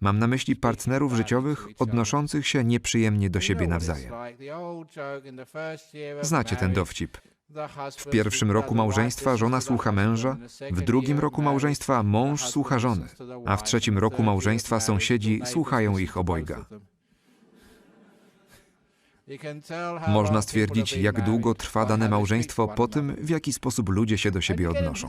Mam na myśli partnerów życiowych odnoszących się nieprzyjemnie do siebie nawzajem. Znacie ten dowcip. W pierwszym roku małżeństwa żona słucha męża, w drugim roku małżeństwa mąż słucha żony, a w trzecim roku małżeństwa sąsiedzi słuchają ich obojga. Można stwierdzić, jak długo trwa dane małżeństwo po tym, w jaki sposób ludzie się do siebie odnoszą.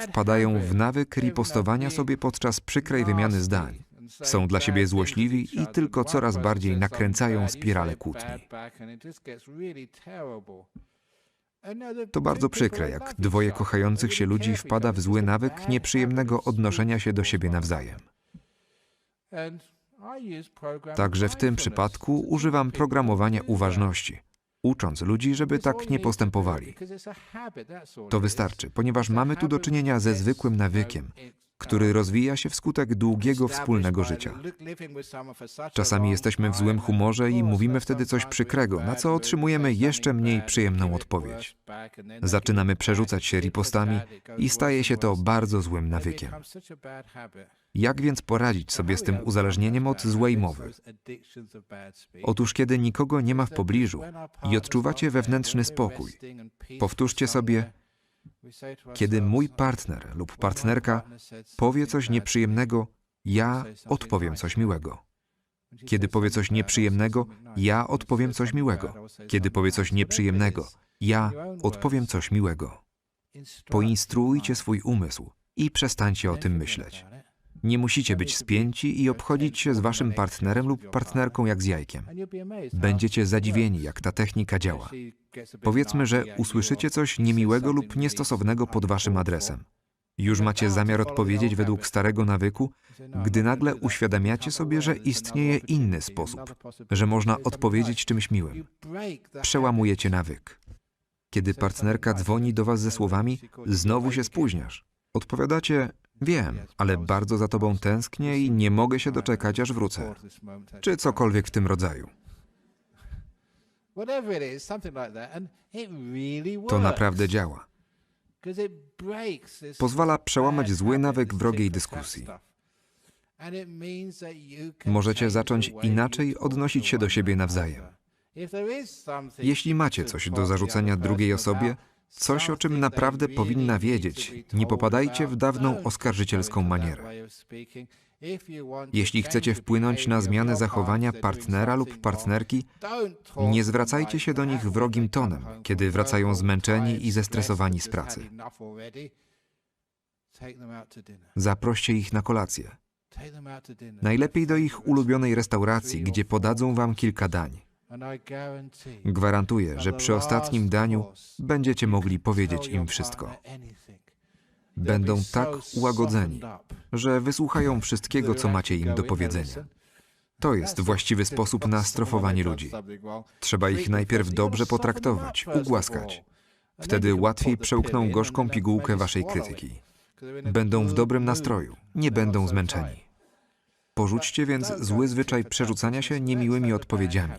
Wpadają w nawyk ripostowania sobie podczas przykrej wymiany zdań. Są dla siebie złośliwi i tylko coraz bardziej nakręcają spiralę kłótni. To bardzo przykre, jak dwoje kochających się ludzi wpada w zły nawyk nieprzyjemnego odnoszenia się do siebie nawzajem. Także w tym przypadku używam programowania uważności, ucząc ludzi, żeby tak nie postępowali. To wystarczy, ponieważ mamy tu do czynienia ze zwykłym nawykiem, który rozwija się wskutek długiego wspólnego życia. Czasami jesteśmy w złym humorze i mówimy wtedy coś przykrego, na co otrzymujemy jeszcze mniej przyjemną odpowiedź. Zaczynamy przerzucać się ripostami i staje się to bardzo złym nawykiem. Jak więc poradzić sobie z tym uzależnieniem od złej mowy? Otóż kiedy nikogo nie ma w pobliżu i odczuwacie wewnętrzny spokój, powtórzcie sobie, kiedy mój partner lub partnerka powie coś nieprzyjemnego, ja odpowiem coś miłego. Kiedy powie coś nieprzyjemnego, ja odpowiem coś miłego. Kiedy powie coś nieprzyjemnego, ja odpowiem coś miłego. Poinstruujcie swój umysł i przestańcie o tym myśleć. Nie musicie być spięci i obchodzić się z waszym partnerem lub partnerką jak z jajkiem. Będziecie zadziwieni, jak ta technika działa. Powiedzmy, że usłyszycie coś niemiłego lub niestosownego pod waszym adresem. Już macie zamiar odpowiedzieć według starego nawyku, gdy nagle uświadamiacie sobie, że istnieje inny sposób, że można odpowiedzieć czymś miłym. Przełamujecie nawyk. Kiedy partnerka dzwoni do was ze słowami, znowu się spóźniasz. Odpowiadacie, wiem, ale bardzo za tobą tęsknię i nie mogę się doczekać, aż wrócę. Czy cokolwiek w tym rodzaju. To naprawdę działa. Pozwala przełamać zły nawyk wrogiej dyskusji. Możecie zacząć inaczej odnosić się do siebie nawzajem. Jeśli macie coś do zarzucenia drugiej osobie, coś o czym naprawdę powinna wiedzieć, nie popadajcie w dawną oskarżycielską manierę. Jeśli chcecie wpłynąć na zmianę zachowania partnera lub partnerki, nie zwracajcie się do nich wrogim tonem, kiedy wracają zmęczeni i zestresowani z pracy. Zaproście ich na kolację. Najlepiej do ich ulubionej restauracji, gdzie podadzą wam kilka dań. Gwarantuję, że przy ostatnim daniu będziecie mogli powiedzieć im wszystko. Będą tak ułagodzeni, że wysłuchają wszystkiego, co macie im do powiedzenia. To jest właściwy sposób na strofowanie ludzi. Trzeba ich najpierw dobrze potraktować, ugłaskać. Wtedy łatwiej przełkną gorzką pigułkę waszej krytyki. Będą w dobrym nastroju, nie będą zmęczeni. Porzućcie więc zły zwyczaj przerzucania się niemiłymi odpowiedziami.